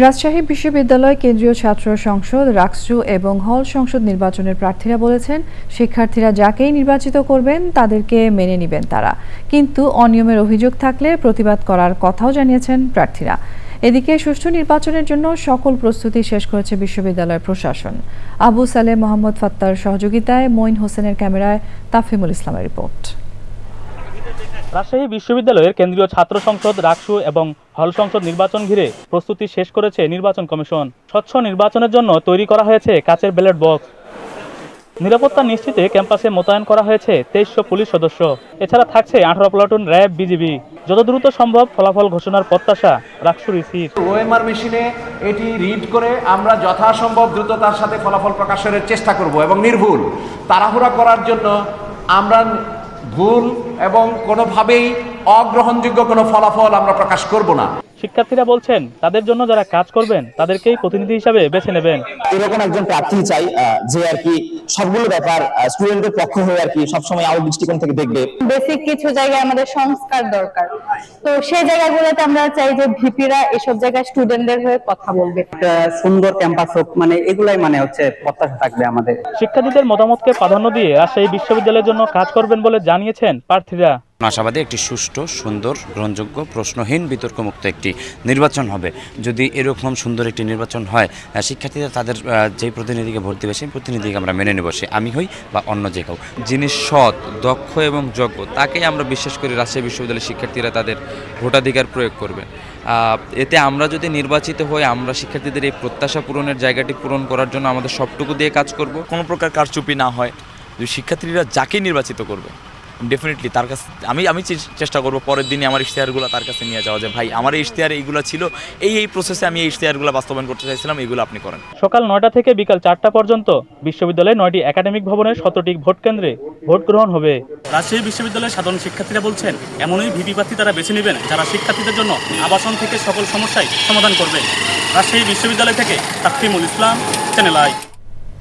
রাজশাহী বিশ্ববিদ্যালয় কেন্দ্রীয় ছাত্র সংসদ, রাকসু এবং হল সংসদ নির্বাচনের প্রার্থীরা বলেছেন, শিক্ষার্থীরা যাকেই নির্বাচিত করবেন, তাদেরকে মেনে নেবেন তারা। কিন্তু অনিয়মের অভিযোগ থাকলে প্রতিবাদ করার কথাও জানিয়েছেন প্রার্থীরা। এদিকে সুষ্ঠু নির্বাচনের জন্য সকল প্রস্তুতি শেষ করেছে বিশ্ববিদ্যালয় প্রশাসন। আবু সালে মোহাম্মদ ফাত্তার সহযোগিতায় মঈন হোসেনের ক্যামেরায় তাফিমুল ইসলামের রিপোর্ট। রাজশাহী বিশ্ববিদ্যালয়ের কেন্দ্রীয় ছাত্র সংসদ, রাকসু এবং হল সংসদ নির্বাচন ঘিরে প্রস্তুতি শেষ করেছে নির্বাচন কমিশন। স্বচ্ছ নির্বাচনের জন্য তৈরি করা হয়েছে কাচের ব্যালট বক্স। নিরাপত্তা নিশ্চিতে ক্যাম্পাসে মোতায়েন করা হয়েছে তেইশশো পুলিশ সদস্য। এছাড়া থাকছে আঠারো প্লাটুন র্যাব বিজিবি। যত দ্রুত সম্ভব ফলাফল ঘোষণার প্রত্যাশা রাকসু রিসিট ওএমআর মেশিনে এটি রিড করে আমরা যথাসম্ভব দ্রুততার সাথে ফলাফল প্রকাশের চেষ্টা করব এবং নির্ভুল। তাড়াহুড়া করার জন্য আমরা ভুল এবং কোনোভাবেই অগ্রহণযোগ্য কোনো ফলাফল আমরা প্রকাশ করব না। শিক্ষার্থীরা বলছেন তাদের জন্য যারা কাজ করবেন তাদেরকেই প্রতিনিধি হিসাবে বেছে নেবেন। এরকম একজন প্রার্থী চাই আহ, যে আর কি সবগুলো ব্যাপার স্টুডেন্টের পক্ষ হয়ে আর কি সবসময় আউট দৃষ্টিকোণ থেকে দেখবে। বেসিক কিছু জায়গায় আমাদের সংস্কার দরকার। তো সেই জায়গাগুলোতে আমরা চাই যে ভিপিরা এসব জায়গায় স্টুডেন্টদের হয়ে কথা বলবে। একটা সুন্দর ক্যাম্পাস হোক মানে এগুলাই মানে হচ্ছে প্রত্যাশা থাকবে আমাদের। শিক্ষার্থীদের মতামতকে প্রাধান্য দিয়ে রাজশাহী বিশ্ববিদ্যালয়ের জন্য কাজ করবেন বলে জানিয়েছেন প্রার্থীরা। আশাবাদী একটি সুষ্ঠু, সুন্দর, গ্রহণযোগ্য, প্রশ্নহীন, বিতর্কমুক্ত একটি নির্বাচন হবে। যদি এরকম সুন্দর একটি নির্বাচন হয় শিক্ষার্থীরা তাদের যেই প্রতিনিধিকে ভোট দেবে, সেই প্রতিনিধিকে আমরা মেনে নেব, সে আমি হই বা অন্য যে কেউ। যিনি সৎ, দক্ষ এবং যোগ্য, তাকেই আমরা বিশ্বাস করি রাজশাহী বিশ্ববিদ্যালয়ের শিক্ষার্থীরা তাদের ভোটাধিকার প্রয়োগ করবেন এতে আমরা যদি নির্বাচিত হই, আমরা শিক্ষার্থীদের এই প্রত্যাশা পূরণের জায়গাটি পূরণ করার জন্য আমাদের সবটুকু দিয়ে কাজ করব। কোনো প্রকার কারচুপি না হয় শিক্ষার্থীরা যাকে নির্বাচিত করবে। ডেফিনেটলি তার কাছে আমি আমি চেষ্টা করব পরের দিনে আমার ইশতেহারগুলো তার কাছে নিয়ে যাওয়া যায় ভাই আমার এই ইশতেহার এইগুলো ছিল। এই এই প্রসেসে আমি এই ইশতেহারগুলো বাস্তবায়ন করতে চাইছিলাম এগুলো আপনি করেন। সকাল নয়টা থেকে বিকাল চারটা পর্যন্ত বিশ্ববিদ্যালয়ের নয়টি একাডেমিক ভবনের শতটি ভোট কেন্দ্রে ভোট গ্রহণ হবে। রাজশাহী বিশ্ববিদ্যালয়ের সাধারণ শিক্ষার্থীরা বলছেন এমনই ভিপি প্রার্থী তারা বেছে নেবেন যারা শিক্ষার্থীদের জন্য আবাসন থেকে সকল সমস্যায় সমাধান করবে। রাজশাহী বিশ্ববিদ্যালয় থেকে তাকফিমুল ইসলাম চ্যানেল আই